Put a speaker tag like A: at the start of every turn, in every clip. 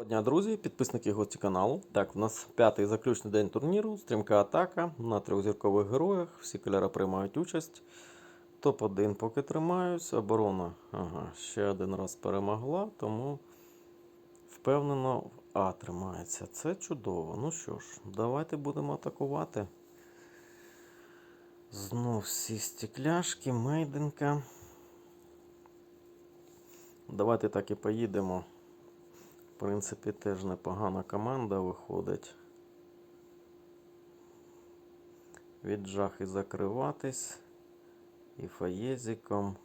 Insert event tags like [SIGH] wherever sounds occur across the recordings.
A: Доброго дня, друзі, підписники гості каналу. Так, у нас п'ятий заключний день турніру, стрімка атака на трьохзіркових героях. Всі кольори приймають участь. Топ-1 поки тримаюсь. Оборона ага, ще один раз перемогла, тому впевнено в А тримається. Це чудово. Ну що ж, давайте будемо атакувати. Знов всі стекляшки, мейденка. Давайте так і поїдемо. Принципі, теж непогана команда виходить. Від жахи закриватись. І фаєзиком.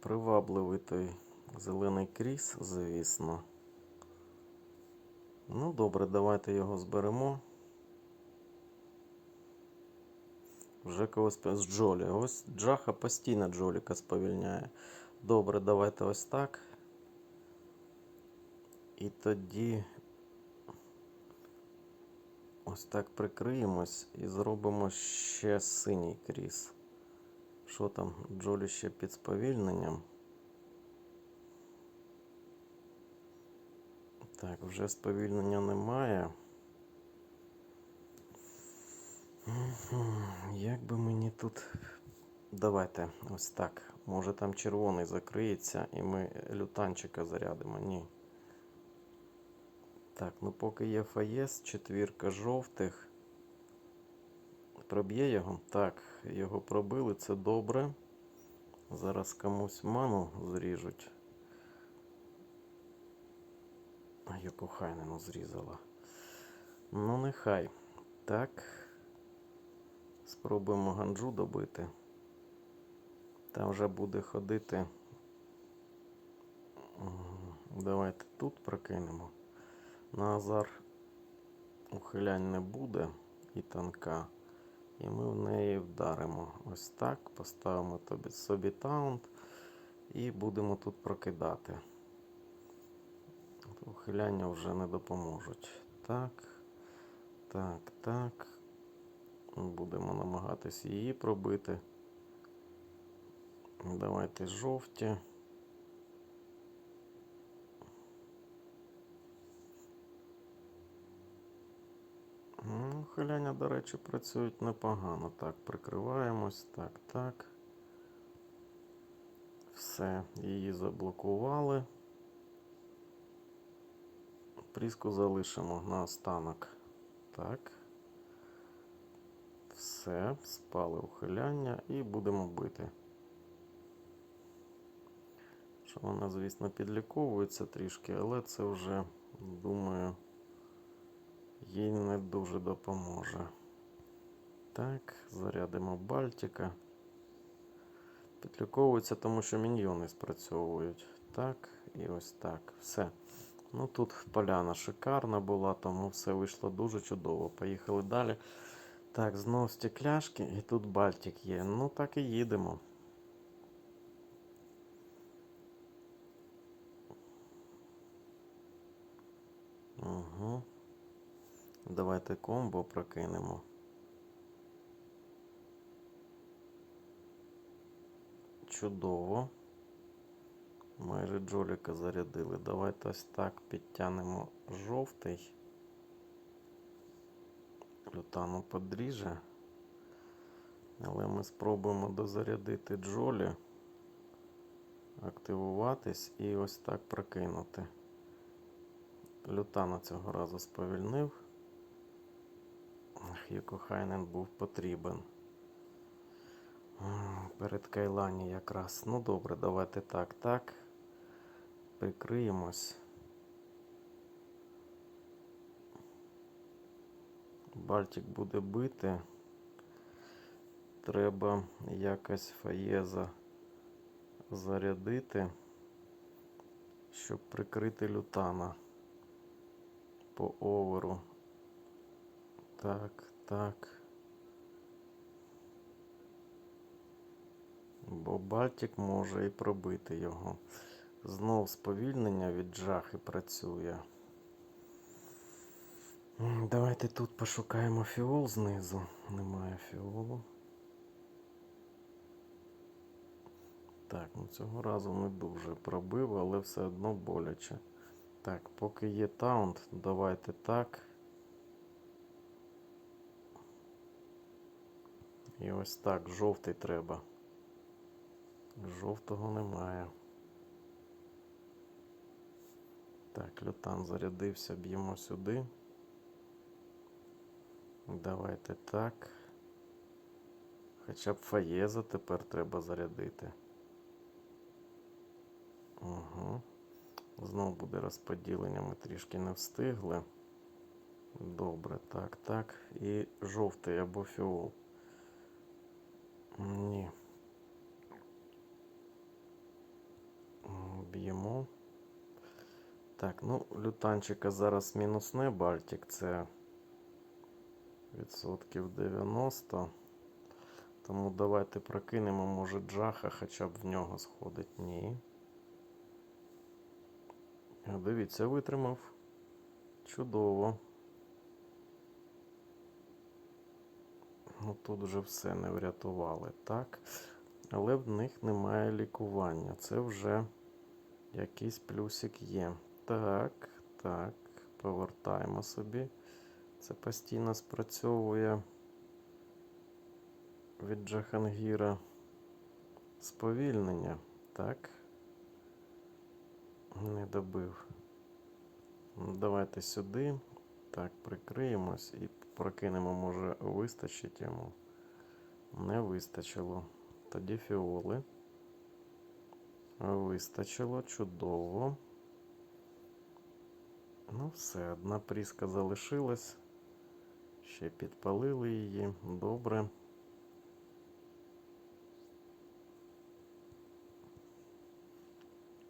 A: Привабливий той зелений кріс, звісно. Ну, добре, давайте його зберемо. Вже когось з Джолі. Ось Джаха постійно Джоліка сповільняє. Добре, давайте ось так. І тоді ось так прикриємось і зробимо ще синій кріс. Що там? Джолі ще під сповільненням. Так, вже сповільнення немає. Як би мені тут. Давайте ось так. Може там червоний закриється і ми лютанчика зарядимо. Ні. Так, ну поки є фаєс, четвірка жовтих. Проб'є його? Так, його пробили, це добре. Зараз комусь ману зріжуть. А яку хайнену зрізала. Ну, нехай. Так. Спробуємо ганджу добити. Там вже буде ходити. Давайте тут прокинемо. На азар ухилянь не буде і танка. І ми в неї вдаримо. Ось так. Поставимо тобі собі таунт і будемо тут прокидати. Ухиляння вже не допоможуть. Так. Так, так. Будемо намагатись її пробити. Давайте жовті. Ну, Хиляння, до речі, працюють непогано. Так, прикриваємось. Так, так. Все, її заблокували. Пріску залишимо на останок. Так. Все, спали ухиляння і будемо бити. Що вона, звісно, підліковується трішки, але це вже, думаю, їй не дуже допоможе. Так, зарядимо Бальтика. Підліковується, тому що міньйони спрацьовують. Так, і ось так. Все. Ну тут поляна шикарна була, тому все вийшло дуже чудово. Поїхали далі. Так, знов стекляшки, і тут Бальтик є. Ну так і їдемо. Угу. Давайте комбо прокинемо. Чудово. Майже Джоліка зарядили. Давайте ось так підтягнемо жовтий. Лютану подріже. Але ми спробуємо дозарядити Джолі, активуватись і ось так прокинути. Лютана цього разу сповільнив. Юкохайнен був потрібен. Перед Кайлані якраз. Ну добре, давайте так, так. Прикриємось. Бальтик буде бити. Треба якось фаєза зарядити, щоб прикрити лютана по оверу. Так, так. Бо Бальтик може і пробити його. Знов сповільнення від жахи працює. Давайте тут пошукаємо фіол знизу. Немає фіолу. Так, ну цього разу не дуже пробив, але все одно боляче. Так, поки є таунт, давайте так. І ось так, жовтий треба. Жовтого немає. Так, лютан зарядився, б'ємо сюди. Давайте так. Хоча б фаєза тепер треба зарядити. Угу. Знову буде розподілення, ми трішки не встигли. Добре, так, так. І жовтий або фіол. Ні. Б'ємо. Так, ну, лютанчика зараз мінусне Бальтик, це відсотків 90. Тому давайте прокинемо, може, джаха хоча б в нього сходить. Ні. Дивіться, витримав. Чудово. Ну тут вже все не врятували, так. Але в них немає лікування. Це вже якийсь плюсик є. Так, так, повертаємо собі. Це постійно спрацьовує від Джахангіра сповільнення. Так. Не добив. Ну, Давайте сюди. Так, прикриємось і прокинемо, може, вистачить йому. Не вистачило. Тоді фіоли. Вистачило, чудово. Ну, все, одна пріска залишилась. Ще підпалили її. Добре.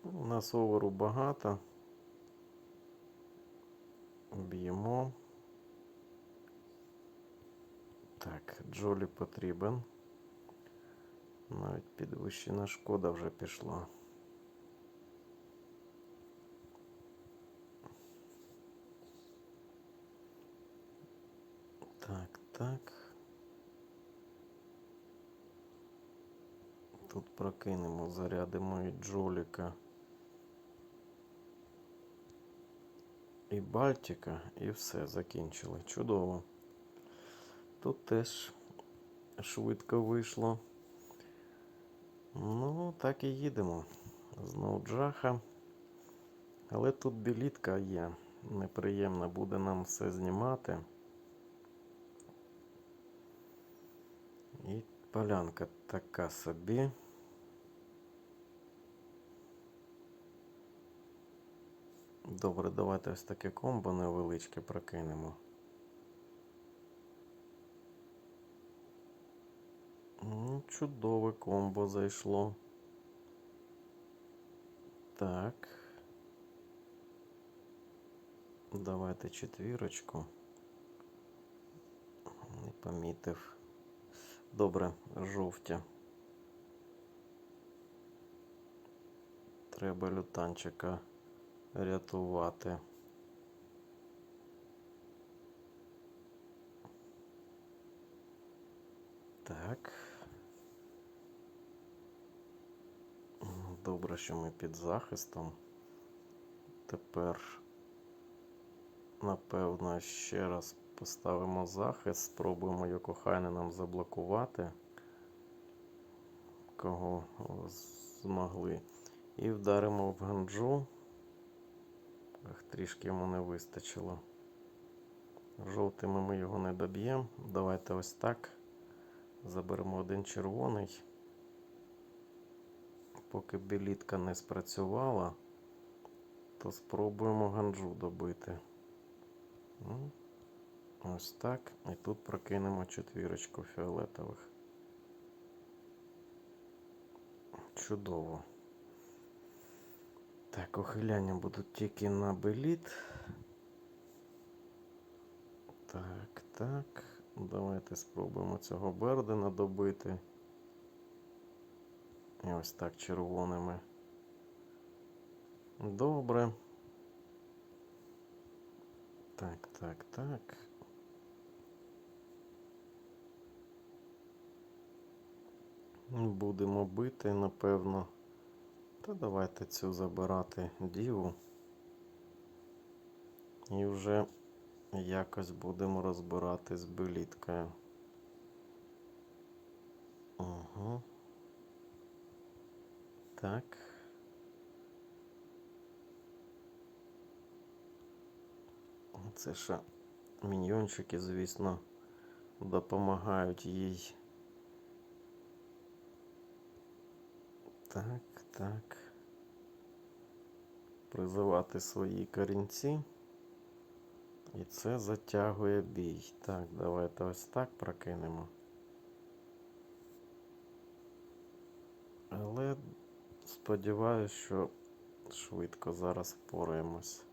A: У нас оверу багато. Б'ємо. Так, Джолі потрібен. Навіть підвищена шкода вже пішла. Так. Тут прокинемо, зарядимо і Джоліка. І Бальтика, і все, закінчили. Чудово. Тут теж швидко вийшло. Ну, так і їдемо. Знову джаха. Але тут білітка є. Неприємно буде нам все знімати. І полянка така собі. Добре, давайте ось таке комбо невеличке прокинемо. Ну, Чудове комбо зайшло. Так. Давайте четвірочку. Не помітив. Добре, жовті. Треба лютанчика рятувати. Так. Добре, що ми під захистом. Тепер, напевно, ще раз поставимо захист, спробуємо Йокохайне нам заблокувати, кого змогли. І вдаримо в ганджу. Ах, трішки йому не вистачило. Жовтими ми його не доб'ємо. Давайте ось так. Заберемо один червоний. Поки білітка не спрацювала, то спробуємо ганджу добити. Ось так. І тут прокинемо четвірочку фіолетових. Чудово. Так, ухиляння будуть тільки на беліт. Так, так. Давайте спробуємо цього Бердена добити. І ось так червоними. Добре. Так, так, так. Будемо бити, напевно. Та давайте цю забирати діву. І вже якось будемо розбирати з беліткою. Угу. Так. Це ще міньйончики, звісно, допомагають їй. Так, так. Призивати свої корінці. І це затягує бій. Так, давайте ось так прокинемо. Але сподіваюся, що швидко зараз впораємось.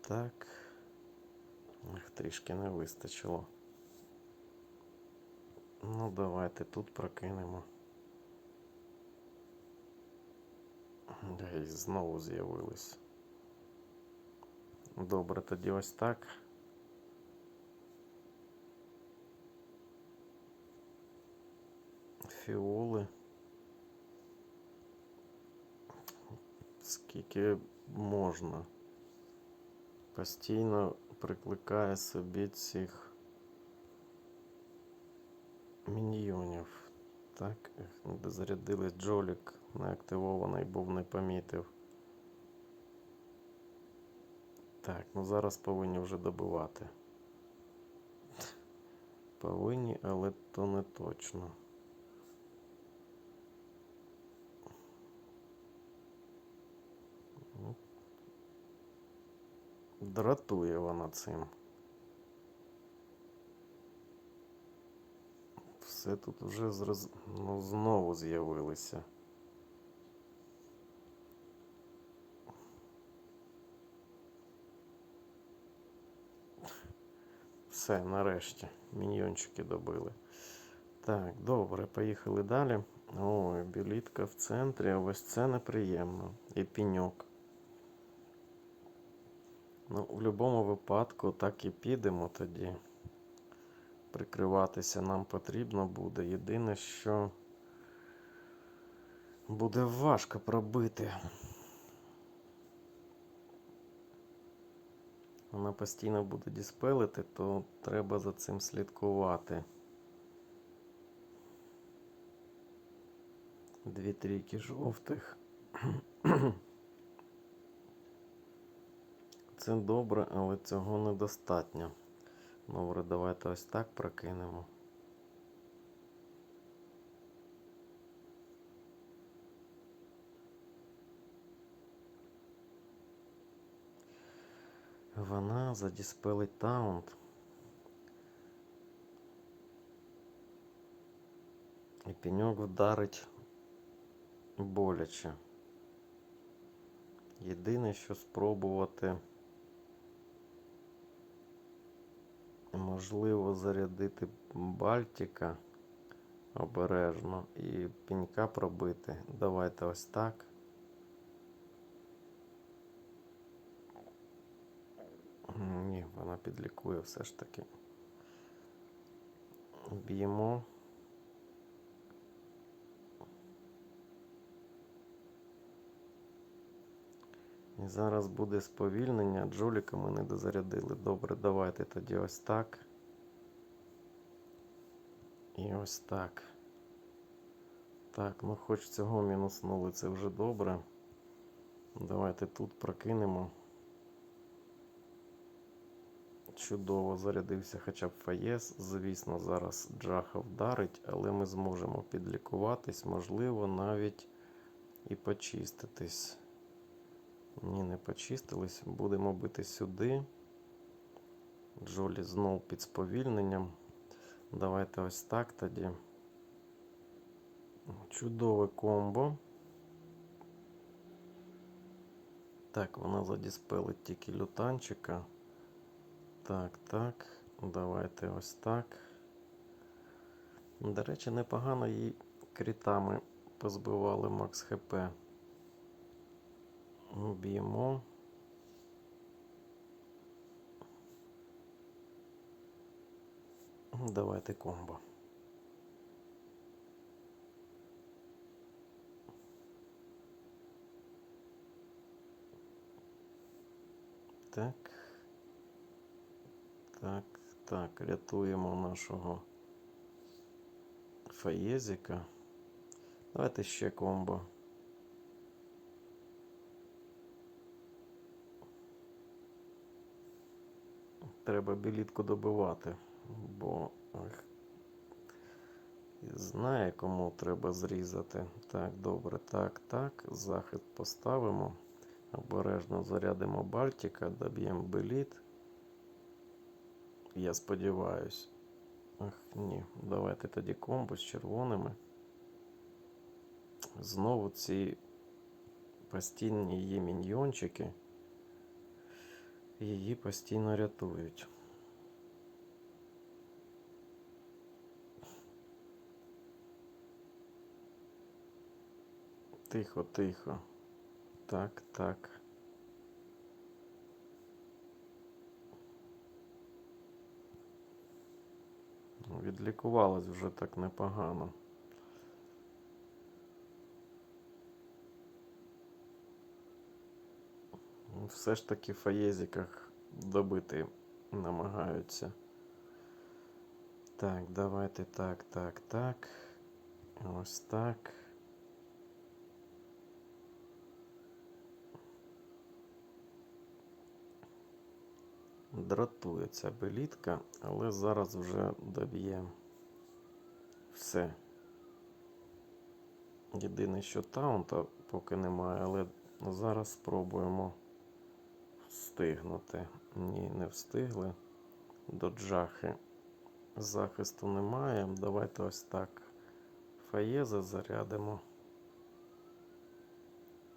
A: Так. Ах, трішки не вистачило. Ну, давайте тут прокинемо. І знову з'явились. Добре, тоді ось так. Фіоли. Скільки можна. Постійно прикликає собі цих міньйонів. Так, дозарядили Джолік неактивований, був не помітив. Так, ну зараз повинні вже добивати. Повинні, але то не точно. Ну, Дратує вона цим. Все тут вже зроз... ну, знову з'явилися. Все, нарешті. Міньйончики добили. Так, добре, поїхали далі. Ой, білітка в центрі, а ось це неприємно. І піньок. Ну, в будь-якому випадку так і підемо тоді. Прикриватися нам потрібно буде. Єдине, що буде важко пробити. Вона постійно буде діспелити, то треба за цим слідкувати. Дві трійки жовтих. [CLEARS THROAT] Це добре, але цього недостатньо. Добре, давайте ось так прокинемо. Вона задіспелить таунт. І пеньок вдарить боляче. Єдине, що спробувати можливо зарядити Бальтика обережно і пенька пробити. Давайте ось так. Ні, вона підлікує все ж таки. Б'ємо. І зараз буде сповільнення. Джоліка ми не дозарядили. Добре, давайте тоді ось так. І ось так. Так, ну хоч цього мінуснули, це вже добре. Давайте тут прокинемо. Чудово зарядився хоча б Фаєс. Звісно, зараз Джаха вдарить, але ми зможемо підлікуватись, можливо, навіть і почиститись. Ні, не почистились. Будемо бити сюди. Джолі знов під сповільненням. Давайте ось так тоді. Чудове комбо. Так, вона задіспелить тільки лютанчика. Так, так. Давайте ось так. До речі, непогано її крітами позбивали Макс ХП. Б'ємо. Давайте комбо. Так. Так, так, рятуємо нашого фаєзика. Давайте ще комбо. Треба білітку добивати, бо ах, знає, кому треба зрізати. Так, добре, так, так. Захист поставимо. Обережно зарядимо Бальтика, доб'ємо беліт. Я сподіваюсь. Ах, ні, давайте тоді комбо з червоними. Знову ці постійні її міньйончики її постійно рятують. Тихо, тихо. Так, так. Відлікувалась вже так непогано. Ну, Все ж таки в фаєзиках добити намагаються. Так, давайте так, так, так. Ось так. Дратує ця белітка, але зараз вже доб'є все. Єдине, що таунта поки немає, але зараз спробуємо встигнути. Ні, не встигли. До джахи захисту немає. Давайте ось так. Фаєза зарядимо.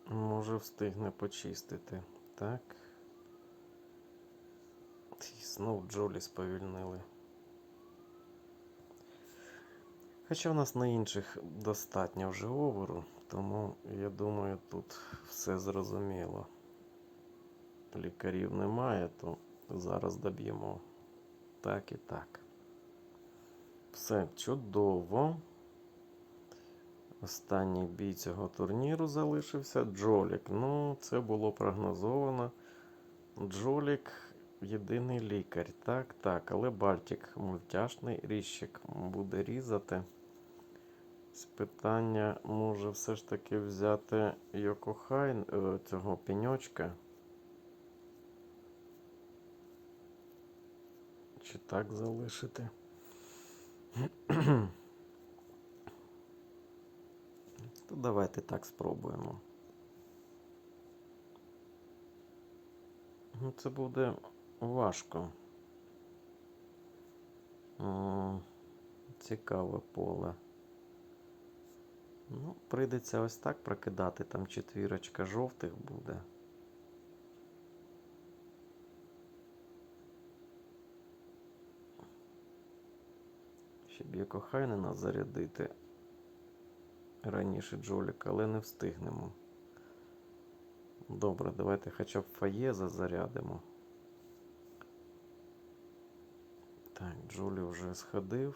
A: Може встигне почистити. Так. Знов Джолі сповільнили. Хоча в нас на інших достатньо вже оверу, тому я думаю, тут все зрозуміло. Лікарів немає, то зараз доб'ємо так і так. Все чудово. Останній бій цього турніру залишився. Джолік. Ну, це було прогнозовано. Джолік єдиний лікар. Так, так, але Бальтик мультяшний ріщик буде різати. З питання може все ж таки взяти Йокохай е, цього пеньочка. Чи так залишити? [CLEARS THROAT] То давайте так спробуємо. Ну, Це буде важко. М, Цікаве поле. Ну, прийдеться ось так прокидати, там четвірочка жовтих буде. Щоб Якохайнена зарядити раніше Джоліка, але не встигнемо. Добре, давайте хоча б Фаєза зарядимо. Так, Джолі вже сходив.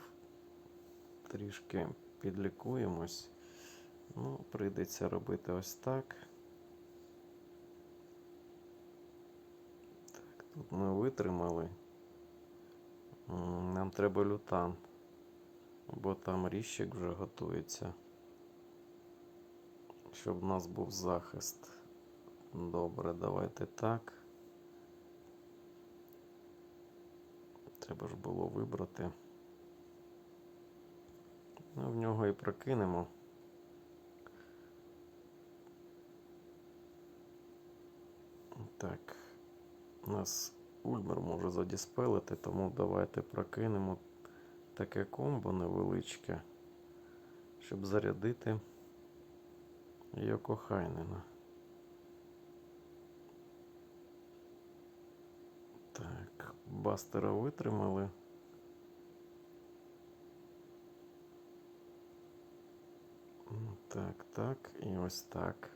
A: Трішки підлікуємось. Ну, прийдеться робити ось так. Так, тут ми витримали. Нам треба лютан. Бо там ріщик вже готується. Щоб в нас був захист. Добре, давайте так. Треба ж було вибрати. Ну, в нього і прокинемо. Так, у нас Ульмер може задіспелити, тому давайте прокинемо таке комбо невеличке, щоб зарядити Йокохайнена. Так, бастера витримали. Так, так, і ось так.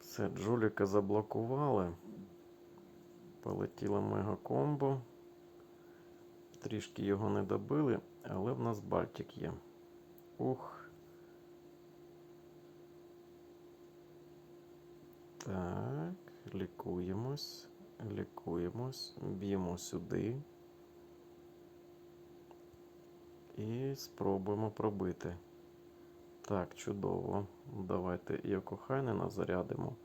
A: Все, Джуліка заблокували. Полетіло мега комбо. Трішки його не добили, але в нас Бальтик є. Ух. Так. лікуємось, лікуємось, б'ємо сюди. І спробуємо пробити. Так, чудово. Давайте Йокохайнена зарядимо.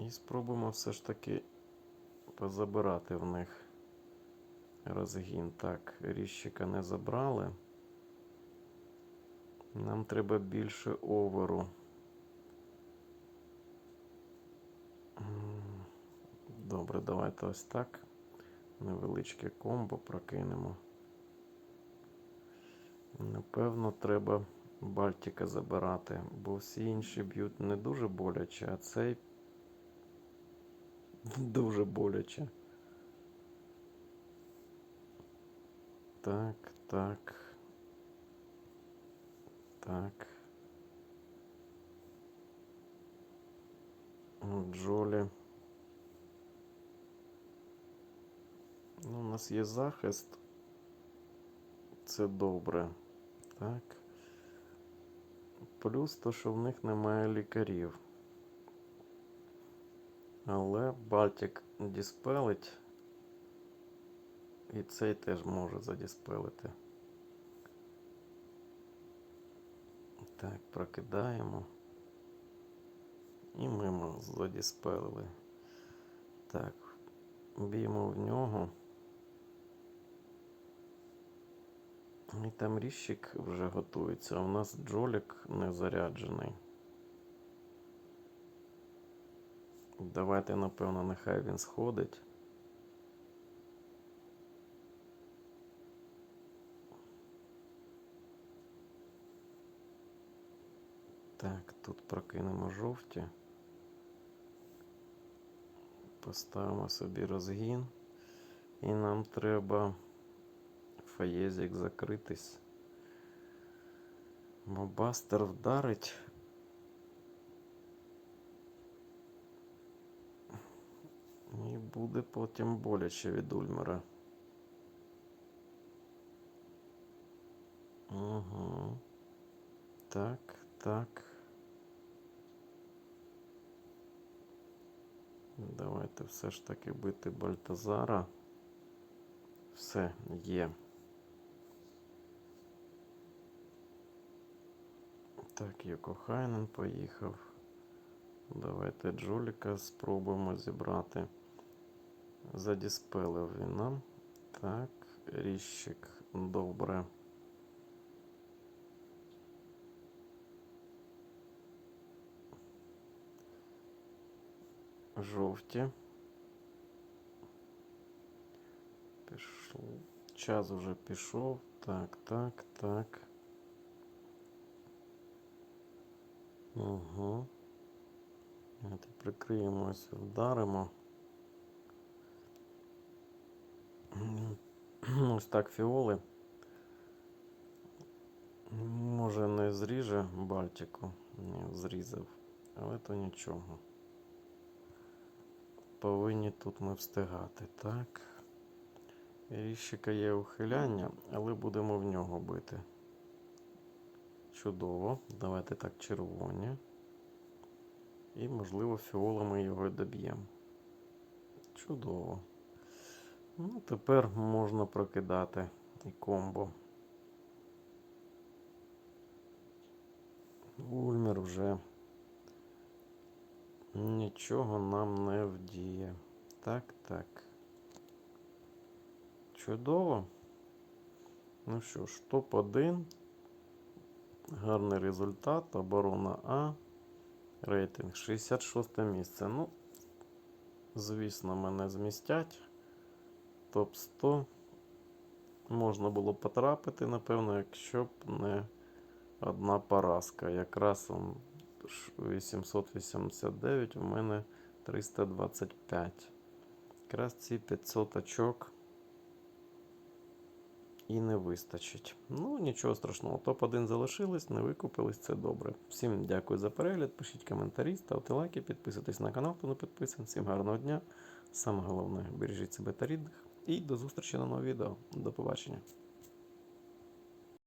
A: І спробуємо все ж таки позабирати в них розгін. Так, ріщика не забрали. Нам треба більше оверу. Добре, давайте ось так. Невеличке комбо прокинемо. Напевно, треба Бальтика забирати, бо всі інші б'ють не дуже боляче, а цей [LAUGHS] дуже боляче. Так, так. Так. Джолі. Ну, у нас є захист. Це добре. Так. Плюс то, що в них немає лікарів. Але Бальтик діспелить. І цей теж може задіспелити. Так, прокидаємо. І мимо задіспелили. Так, б'ємо в нього. І там ріщик вже готується, а у нас джолік не заряджений. Давайте, напевно, нехай він сходить. Так, тут прокинемо жовті. Поставимо собі розгін. І нам треба фаєзик закритись. Бо бастер вдарить. І буде потім боляче від Ульмера. Угу. Так, так. Давайте все ж таки бити Бальтазара. Все, є. Так, Йокохайнен поїхав. Давайте Джоліка спробуємо зібрати. Задіспелив він нам. Так, ріщик, добре. Жовті. Пішов. Час уже пішов. Так, так, так. Угу. Давайте прикриємося, вдаримо. Ось так фіоли. Може не зріже Бальтику. Ні, зрізав. Але то нічого. Повинні тут ми встигати. Так. Ріщика є ухиляння, але будемо в нього бити. Чудово. Давайте так, червоні. І, можливо, фіолами його доб'ємо. Чудово. Ну, тепер можна прокидати і комбо. Ульмер вже нічого нам не вдіє. Так, так. Чудово. Ну що ж, топ-1. Гарний результат. Оборона А. Рейтинг 66 місце. Ну, звісно, мене змістять. Топ 100. Можна було потрапити, напевно, якщо б не одна поразка. Якраз 889, у мене 325. Якраз ці 500 очок і не вистачить. Ну, нічого страшного. Топ-1 залишились, не викупились, це добре. Всім дякую за перегляд. Пишіть коментарі, ставте лайки, підписуйтесь на канал, хто не підписаний. Всім гарного дня. Саме головне, бережіть себе та рідних. І до зустрічі на новому відео. До побачення.